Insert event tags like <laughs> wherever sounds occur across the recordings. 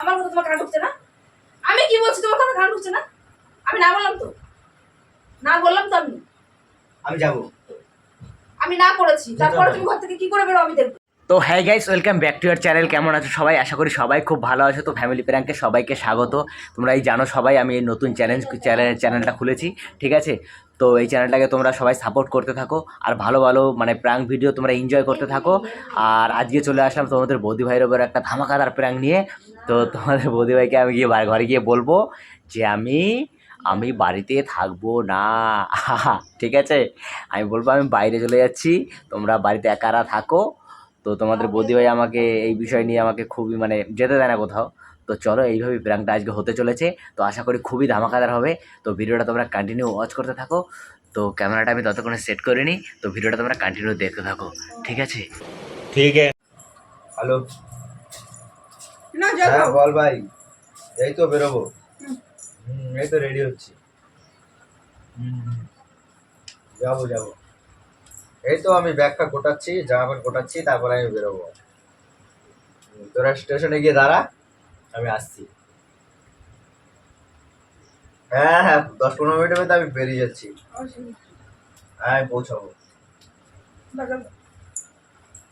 আমার কথা তোমার কান ঢুকছে না? আমি কি বলছি তোমার কথা কান ঢুকছে না? আমি না বললাম তো। না বললাম তো আমি। আমি যাব। আমি না করেছি। তারপরে তুমি ঘর থেকে কি করে বেরো আমি দেখব। তো হ্যাঁ guys welcome back to your channel কেমন আছো সবাই? আশা করি সবাই খুব ভালো আছো। তো ফ্যামিলি প্র্যাঙ্কে সবাইকে স্বাগত। তোমরা এই জানো সবাই, আমি এই নতুন চ্যালেঞ্জ চ্যানেল চ্যানেলটা খুলেছি, ঠিক আছে? তো এই চ্যানেলটাকে তোমরা সবাই সাপোর্ট করতে থাকো, আর ভালো ভালো মানে প্র্যাঙ্ক ভিডিও তোমরা এনজয় করতে থাকো। আর আজকে চলে আসলাম তোমাদের বৌদি ভাইয়ের ওপর একটা ধামাকাদার প্র্যাঙ্ক নিয়ে। তো তোমাদের বৌদি ভাইকে আমি গিয়ে ঘরে গিয়ে বলব যে আমি আমি বাড়িতে থাকব না। ঠিক আছে? আমি বলব আমি বাইরে চলে যাচ্ছি। তোমরা বাড়িতে একারা থাকো। তো তোমাদের বৌদি ভাই আমাকে এই বিষয় নিয়ে আমাকে খুবই মানে যেতে দেয় না কোথাও। তো চলো এইভাবে প্র্যাঙ্কটা আজকে হতে চলেছে। তো আশা করি খুবই ধামাকাদার হবে। তো ভিডিওটা তোমরা কন্টিনিউ ওয়াচ করতে থাকো। তো ক্যামেরাটা আমি ততক্ষণে সেট করে নিই। তো ভিডিওটা তোমরা কন্টিনিউ দেখতে থাকো। ঠিক আছে? ঠিক আছে। হ্যালো না হ্যাঁ বল ভাই। এই তো বেরোবো। এই তো রেডি হচ্ছি। যাব যাব। এই তো আমি ব্যাগটা গোটাচ্ছি জামা প্যান্ট গোটাচ্ছি তারপরে আমি বেরোবো। তোরা স্টেশনে গিয়ে দাঁড়া, আমি আসছি। হ্যাঁ হ্যাঁ দশ পনেরো মিনিটের মধ্যে আমি বেরিয়ে যাচ্ছি। হ্যাঁ আমি পৌঁছাবো।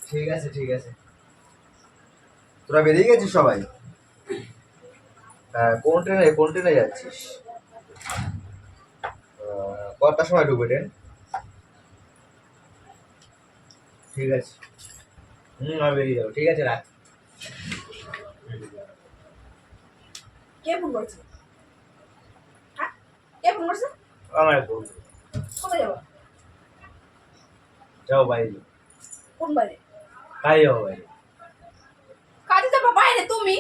ঠিক আছে ঠিক আছে। তোরা বেরিয়ে গেছিস সবাই? হ্যাঁ কোন ট্রেনে কোন ট্রেনে যাচ্ছিস? কটার সময় ঢুকবে ট্রেন? ঠিক আছে। হুম আমি বেরিয়ে যাব। ঠিক আছে রাখ। কে ফোন করছে? হ্যাঁ? কে ফোন করছে? আমার বন্ধু কোথায় যাব? যাও বাইরে। কোন বাড়ি কাজে যাব বাইরে। কাজে যাব বাইরে তুমি?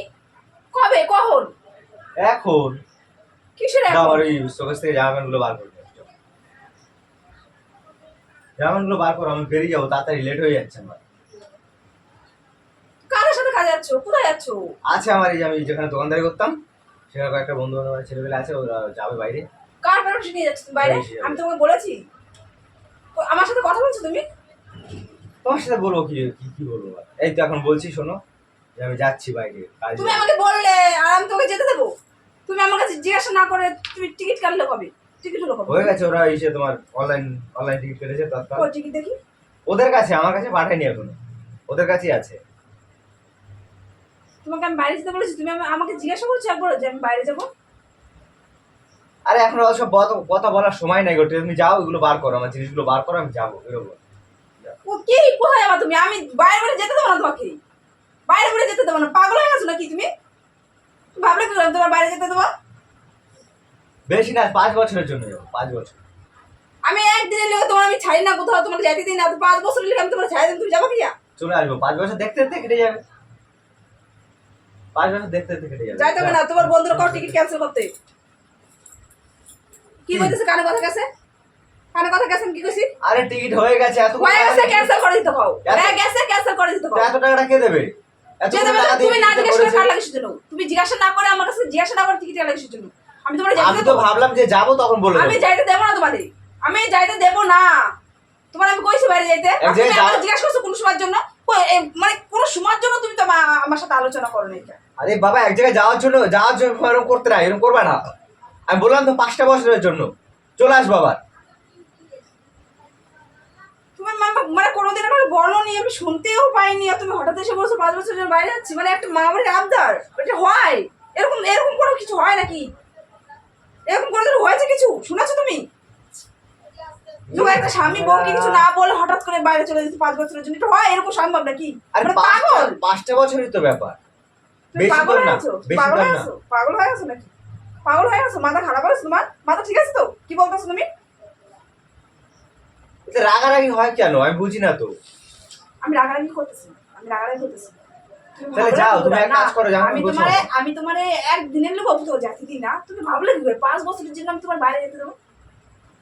কবে? কখন? এখন। কিসের এখন? আমার ওই শোকেস থেকে জামা প্যান্টগুলো বার করে প্যান্টগুলো বার করো আমি বেরিয়ে যাব তাড়াতাড়ি লেট হয়ে যাচ্ছে আমার। কারোর সাথে কাজে যাচ্ছ? কোথায় যাচ্ছ? আছে আমার এই যে আমি যেখানে দোকানদারি করতাম সেখানে কয়েকটা বন্ধু বান্ধব ছেলেপেলে আছে ওরা যাবে বাইরে। কার পারমিশন নিয়ে যাচ্ছ তুমি বাইরে। আমি তোমাকে বলেছি। আমার সাথে কথা বলছো তুমি? তোমার সাথে বলব কি কি কি বলব? এই তো এখন বলছি শোনো যে আমি যাচ্ছি বাইরে তুমি আমাকে বললে আর আমি তোকে যেতে দেবো। তুমি আমার কাছে জিজ্ঞাসা না করে তুমি টিকিট কাটলে কবে? টিকিট হলো হয়ে গেছে ওরা এসে তোমার অনলাইন অনলাইন টিকিট কেটেছে তৎকাল ও টিকিট দেখি? ওদের কাছে আমার কাছে পাঠায়নি এখনও। ওদের কাছেই আছে। তোমাকে আমি বাইরে যেতে বলেছি তুমি আমাকে জিজ্ঞাসা করছ একবার যে আমি বাইরে যাব? আরে এখন ওসব কথা- বলার সময় নাই গো তুমি যাও এগুলো বার করো আমার জিনিসগুলো বার করো আমি যাব বেরোবো। ও কি? কোথায় যাবা তুমি? আমি বাইরে বলে যেতে দেবো না তোমাকে। বাইরে বলে যেতে দেবো না। পাগল হয়ে গেছো নাকি তুমি? তুমি ভাবলে তোমার বাইরে যেতে দেবো? বেশি না পাঁচ বছরের জন্য যাব পাঁচ বছর। আমি একদিনের লেগে তোমার আমি ছাড়ি না কোথাও তোমাকে যাইতে দিই না তো পাঁচ বছর লেগে আমি তোমার ছাড়ি দিন তুমি যাব কি চলে আসব পাঁচ বছর দেখতে দেখতে কেটে যাবে। পাঁচ বছর দেখতে দেখতে কেটে যাবে। যাইতে হবে না তোমার বন্ধুরা কর টিকিট ক্যান্সেল করতে। কি? বলতেছে কানে কথা গেছে? কানে কথা গেছে কি কইছি? আরে টিকিট হয়ে গেছে এত হয়ে গেছে ক্যান্সেল করে দিতে পাও। হ্যাঁ গেছে ক্যান্সেল করে দিতে পাও। এত টাকাটা কে দেবে? এত টাকা তুমি না জিজ্ঞাসা করে কার লাগিস জন্য তুমি জিজ্ঞাসা না করে আমার কাছে জিজ্ঞাসা না করে টিকিট লাগিস জন্য আমি তোমার আমি তো ভাবলাম যে যাব তখন বলে আমি যাইতে দেবো না তোমাদের। আমি যাইতে দেবো না। তোমার আমি কইছি বাইরে যাইতে। যাও। জিজ্ঞাসা করছ কোন সময়ের জন্য? মানে কোন সময়ের জন্য তুমি তো আমা- আমার সাথে আলোচনা করো না আরে বাবা এক জায়গায় যাওয়ার জন্য যাওয়ার জন্য এরকম করতে না এরকম করবে না। আমি বললাম তো পাঁচটা বছরের জন্য। চলে আস বাবা তুমি মা- মানে কোনোদিন আমার বলনি আমি শুনতেও পাইনি। আর তুমি হঠাৎ এসে বলছো পাঁচ বছর জন্য বাইরে যাচ্ছি। মানে একটা মামাবাড়ির আবদার। এটা হয়। এরকম এরকম কোনো কিছু হয় নাকি? এরকম কোনোদিন হয়েছে কিছু? শুনেছো তুমি? একটা স্বামী বউকে কিছু না বলে হঠাৎ করে বাইরে চলে যেতে পাঁচ বছরের জন্য? এটা হয়? এরকম সম্ভব নাকি? আর মানে পাগল। পাঁচটা বছরই তো ব্যাপার। পাগল হয়ে বেশি পাগল হয়ে গেছো পাগল হয়ে গেছো নাকি? পাগল হয়ে গেছো? মাথা খারাপ হয়েছে তোমার? মাথা ঠিক আছে তো? কি বলতেছো তুমি? রাগারাগি হয় কেন? আমি বুঝি না তো। আমি রাগারাগি করতেছি আমি রাগারাগি করতেছি তাহলে যাও, তুমি এক কাজ করো, যাও, আমি তোমারে আমি তোমারে একদিনের লোক যেতে দিই না। তুমি ভাবলে কি করে? পাঁচ বছরের জন্য আমি তোমার বাইরে যেতে দেবো।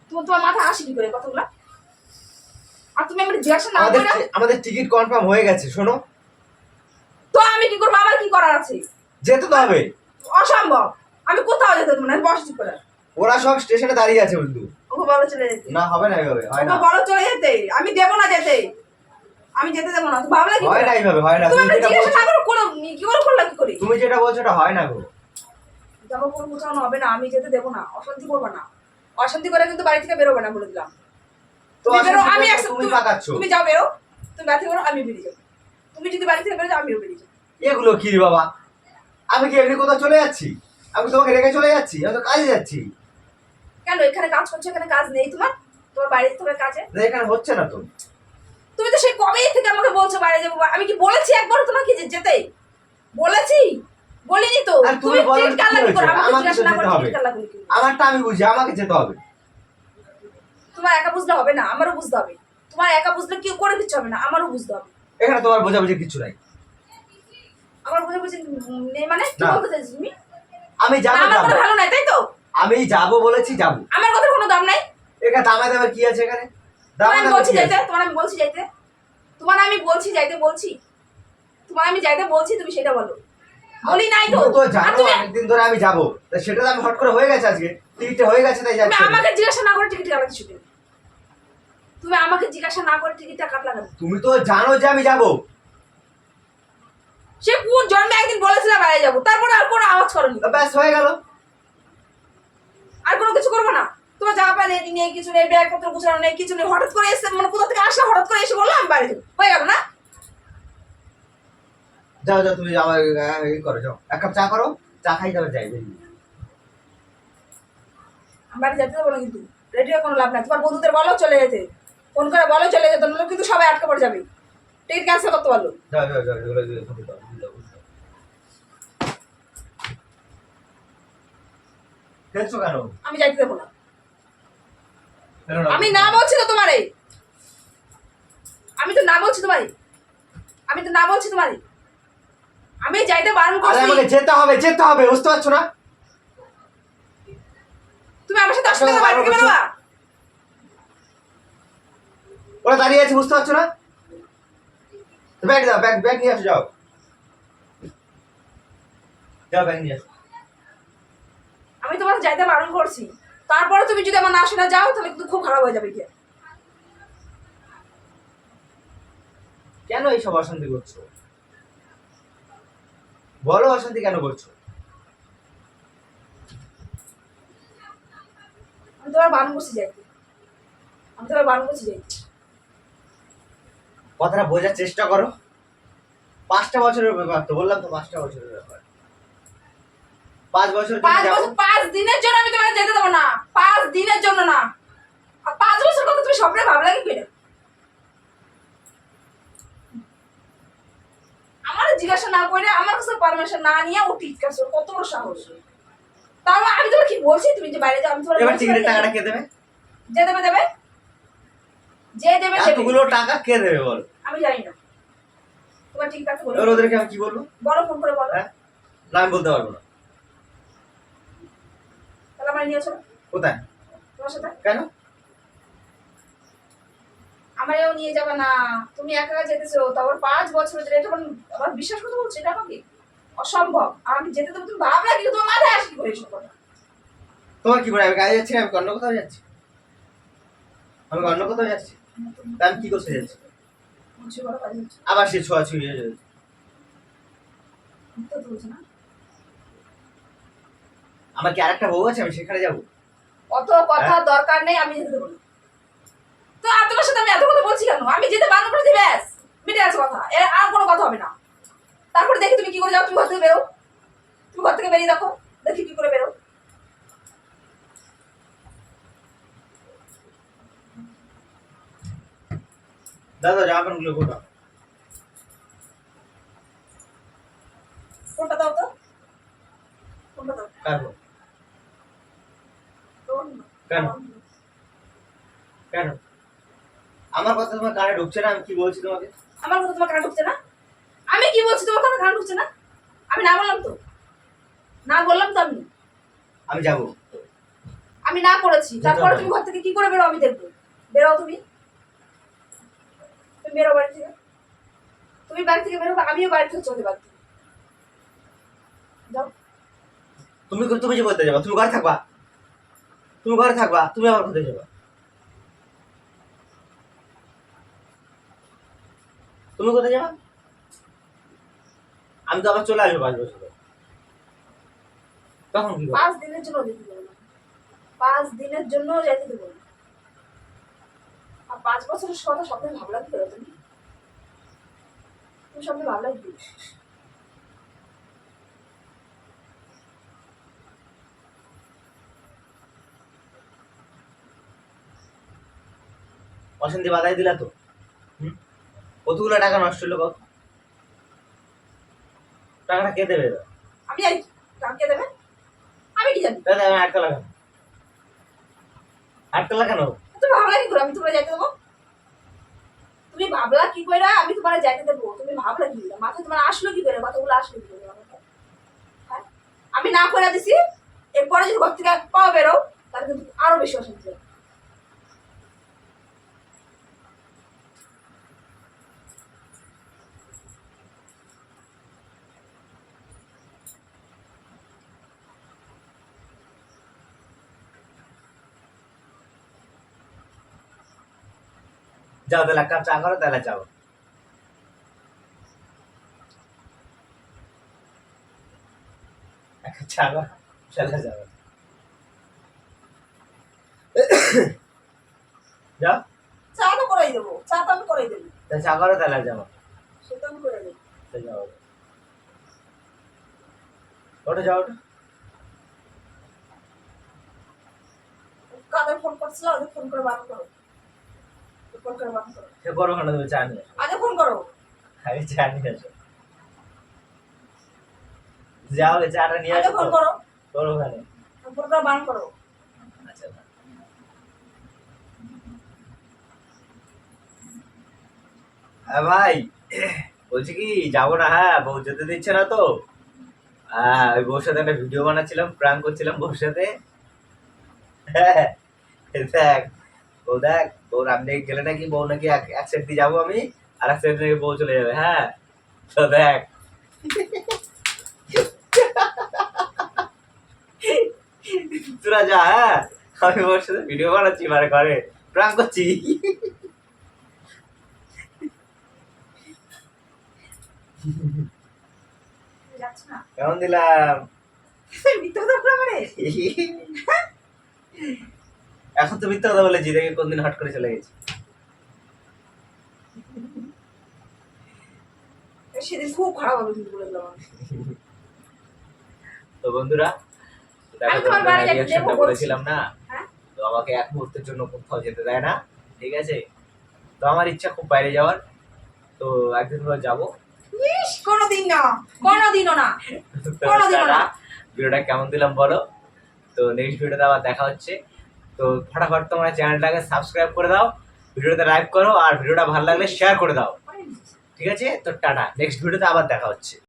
তোমার তোমার মাথা আসে কি করে কতগুলা আর তুমি আমার জিজ্ঞাসা না করে আমাদের টিকিট কনফার্ম হয়ে গেছে শোনো। তো আমি কি করব? আমার কি করার আছে? যেতে তো হবে। অসম্ভব। আমি কোথাও যেতে দেবো না বস চুপ করে ওরা সব স্টেশনে দাঁড়িয়ে আছে বন্ধু। ওকে বলো চলে যেতে। না হবে না এইভাবে হয় না। বলো চলে যেতে। আমি দেবো না যেতে। আমি যেতে দেবো না ভাবলে কি হয় না এইভাবে হয় না তুমি যেটা বলছো না করে কি করে করলা কি করে? তুমি যেটা বলছো ওটা হয় না গো। জামা কাপড় গোছানো হবে না আমি যেতে দেবো না অশান্তি করব না। অশান্তি করে কিন্তু বাড়ি থেকে বেরোবে না বলে দিলাম। তুমি বেরো, আমি তুমি তুমি- তুমি যাও বেরো। তুমি বাড়ি থেকে বেরো আমি বেরিয়ে যাব। তুমি যদি বাড়ি থেকে বেরো যাও, আমিও বেরিয়ে যাব। এগুলো কি রে বাবা? আমি কি এমনি কোথাও চলে যাচ্ছি? আমি তোমাকে রেখে চলে যাচ্ছি? আমি তো কাজে যাচ্ছি। কেন এখানে কাজ করছ এখানে কাজ নেই তোমার? তোমার বাড়িতে তোমার কাজে? এখানে হচ্ছে না তো। তুমি তো সেই কবে থেকে আমাকে বলছো বাইরে যাব? আমি কি বলেছি একবার তোমাকে যে যেতে? বলেছি? বলিনি তো। তুমি করে আমাকে জিজ্ঞাসা না করে আমারটা আমি বুঝি আমাকে যেতে হবে। তোমার একা বুঝলে হবে না আমারও বুঝতে হবে। তোমার একা বুঝলে কি করে কিছু হবে না আমারও বুঝতে হবে। এখানে তোমার বোঝাবুঝি কিছু নাই। আমার বুঝে বুঝে নেই মানে? কি বলতে চাইছো তুমি? আমি যাব আমার কথা ভালো নাই তাই তো? আমি যাব বলেছি যাব। আমার কথার কোনো দাম নাই। এখানে দামে দামে কি আছে এখানে? দামে দামে বলছি যাইতে? তোমার আমি বলছি যাইতে। তোমার আমি বলছি যাইতে বলছি। তোমার আমি যাইতে বলছি তুমি সেটা বলো। বলি নাই তো। তো জানো অনেকদিন ধরে আমি যাব। তা সেটা তো আমি হট করে হয়ে গেছে আজকে। টিকিটটা হয়ে গেছে তাই যাচ্ছি আমাকে জিজ্ঞাসা না করে টিকিট কাটা কিছু তুমি আমাকে জিজ্ঞাসা না করে টিকিটটা কাটলা কেন? তুমি তো জানো যে আমি যাব। সে কোন জন্মে একদিন বলেছিলাম বাইরে যাব? তারপরে আর কোনো আওয়াজ করনি। ব্যাস হয়ে গেল। আর কোনো কিছু করব না? তোমার জামা প্যান্ট রেডি নেই কিছু নেই ব্যাগ পত্র গুছানো নেই কিছু নেই। হঠাৎ করে এসে মানে কোথা থেকে আসলে হঠাৎ করে এসে বলল আমি বাইরে হয়ে গেল না? যাও যাও তুমি আমার এই করো যাও। এক কাপ চা করো চা খাই তারপর যাই বাড়ি যেতে দেবো না কিন্তু। রেডি হয়ে কোনো লাভ নাই। তোমার বন্ধুদের বলো চলে যেতে। ফোন করে বলো চলে যেতে নাহলে কিন্তু সবাই আটকে পড়ে যাবে। টিকিট ক্যান্সেল করতে পারল যাও যাও যাও কেন? আমি যাইতে দেবো না? আমি না বলছি তো তোমারে আমি তো না বলছি তোমারে আমি তো না বলছি তোমারে আমি যাইতে বারণ আরে করছি। আমাকে যেতে হবে যেতে হবে বুঝতে পারছ না? তুমি আমার সাথে আসলে বাড়ি থেকে বেরোবা? ওরা দাঁড়িয়ে আছে বুঝতে পারছ না? ব্যাগ দাও ব্যাগ ব্যাগ নিয়ে আসো যাও। যাও ব্যাগ নিয়ে আসো। আমি তোমার যাইতে বারণ করছি। তারপরে তুমি যদি আমার না শোনা যাও তাহলে কিন্তু খুব খারাপ হয়ে যাবে গিয়ে। কেন এইসব অশান্তি করছ? বলো অশান্তি কেন করছ? আমি তোমার বারণ করছি যাইতে আমি তোমার বারণ করছি যাইতে কথাটা বোঝার চেষ্টা করো। পাঁচটা বছরের ব্যাপার তো বললাম তো পাঁচটা বছরের ব্যাপার। পাঁচ বছর পাঁচ বছর পাঁচ দিনের জন্য আমি তোমাকে যেতে দেবো না। পাঁচ দিনের জন্য না। আর পাঁচ বছর কথা তুমি স্বপ্নে ভাবলা কি আমার জিজ্ঞাসা না করে আমার কাছে পারমিশন না নিয়ে ও কত বড় সাহস। তাও আমি তোমার কি বলছি? তুমি যে বাইরে যাও আমি তোমার এবার টিকিটের টাকাটা কে দেবে? যে দেবে দেবে। যে দেবে এতগুলো টাকা কে দেবে বল? আমি জানি না। তোমার টিকিট কাটতে বলো। ওদেরকে আমি কি বলব? বলো ফোন করে বলো। হ্যাঁ? না আমি বলতে পারব না। আমার কোথায়? তোমার সাথে? কেন? আমারও নিয়ে যাবে না। তুমি একা যেতেছো তারপর পাঁচ বছর ধরে আমার বিশ্বাস করতে বলছো? এটা আমাকে? অসম্ভব। আর আমি যেতে দেবো তুমি ভাবলা কি তোমার মাথায় আসি করে এসব কথা তোমার কি করে আমি কাজে যাচ্ছি আমি অন্য কোথাও যাচ্ছি? আমি অন্য কোথাও যাচ্ছি? তা আমি কি করতে যাচ্ছি? আবার সে ছোঁয়াছুঁই হয়ে যাবে। তো বলছো না? আমার কি আরেকটা বউ আছে? আমি সেখানে যাব। অত কথা দরকার নেই আমি যেতে দেবো তো আর তোমার সাথে আমি এত কথা বলছি কেন? আমি যেতে বারণ করেছি ব্যাস। মিটে আছে কথা। এর আর কোনো কথা হবে না। তারপরে দেখি তুমি কি করে যাও তুমি ঘর থেকে বেরো। তুমি ঘর থেকে বেরিয়ে দেখো দেখি কি করে বেরো। দাদা জামা প্যান্টগুলো কোথাও কোনটা দাও তো কোনটা দাও কার বউ? কেন? কেন তোমার কানে ঢুকছে না? আমি কি বলছি তোমাকে? আমার কথা তোমার কানে ঢুকছে না? আমি কি বলছি তোমার কথা কানে ঢুকছে না? আমি না বললাম তো। না বললাম তো আমি। আমি যাব। আমি না করেছি। তারপরে তুমি ঘর থেকে কি করে বেরো? আমি দেখব। বেরো তুমি। তুমি বেরো বাড়ি থেকে। তুমি বাড়ি থেকে বেরো আমিও বাড়ি থেকে চলে বাড়ি থেকে। যাও। তুমি তুমি যে বলতে যাবা? তুমি ঘরে থাকবা। তুমি ঘরে থাকবা। তুমি আমার কোথায় যাবা? তুমি কোথায় যাবা? আমি তো আবার চলে আসব পাঁচ বছর। তখন কি পাঁচ দিনের জন্য যেতে দেবো না। পাঁচ দিনের জন্য যেতে দেবো না। আর পাঁচ বছরের কথা স্বপ্নে ভাবলা কি তুমি? তুমি স্বপ্নে ভাবলা কি অশান্তি বাধাই দিলা তো? কতগুলো টাকা নষ্ট হলো কত টাকাটা কে দেবে? আমি জানি কি? দেবে? আমি কি জানি? দাদা আমি আটকা লাগানো আটকা লাগানো তুমি ভাবলা কি করে? আমি তোমার যাইতে দেবো। তুমি ভাবলা কি করে আমি তোমার যাইতে দেবো। তুমি ভাবলা কি করে মাথায় তোমার আসলো কি করে কথাগুলো আসলো কি করে? হ্যাঁ? আমি না করে দিছি এরপরে যদি ঘর থেকে এক পাও বেরো তাহলে কিন্তু আরও বেশি অশান্তি যাও তাহলে কাপ চা করো তাহলে যাও। চা করো যাও। যাও। চা তো করেই দেবো চা তো আমি করেই দেবো। চা করো তাহলে যাও। সেটা আমি করে দেবো। তাহলে যাও। ওটা যাও ওটা কাদের ফোন করছিল ওদের ফোন করে বার করো। ফোন করো সে করো কেন তুমি চা নিয়ে আগে ফোন করো। আগে চা নিয়ে আসো যাও এই চাটা নিয়ে আগে আসো। ফোন করো। করো ওখানে। ফোন করে বার করো। আচ্ছা হ্যাঁ ভাই। বলছি কি যাব না হ্যাঁ বউ যেতে দিচ্ছে না তো। হ্যাঁ ওই বউর সাথে একটা ভিডিও বানাচ্ছিলাম প্রাঙ্ক করছিলাম বউর সাথে। হ্যাঁ দেখ বউ দেখ বউ রামনে গেলে নাকি বউ নাকি এক সাইড দিয়ে যাব আমি আর এক সাইড থেকে বউ চলে যাবে হ্যাঁ? তো দেখ। তোরা যা হ্যাঁ? আমি ওর সাথে ভিডিও বানাচ্ছি মানে ঘরে প্রাঙ্ক করছি। কেমন দিলাম? মিথ্যা কথা বলে <laughs> এখন তো মিথ্যা কথা বলে বলেছি দেখে কোনদিন হট করে চলে গেছি। সেদিন খুব খারাপ হবে কিন্তু বলে দিলাম। তো বন্ধুরা বলেছিলাম না। হ্যাঁ? তো আমাকে এক মুহূর্তের জন্য কোথাও যেতে দেয় না ঠিক আছে? তো আমার ইচ্ছা খুব বাইরে যাওয়ার। তো একদিন ধরে যাব। কোনোদিন না কোনোদিনও না কোনোদিনও না। ভিডিওটা কেমন দিলাম বলো? তো নেক্সট ভিডিওতে আবার দেখা হচ্ছে। তো ফটাফট তোমার চ্যানেলটাকে সাবস্ক্রাইব করে দাও, ভিডিওতে লাইক করো, আর ভিডিওটা ভালো লাগলে শেয়ার করে দাও। ঠিক আছে? তো টাটা। নেক্সট ভিডিওতে আবার দেখা হচ্ছে।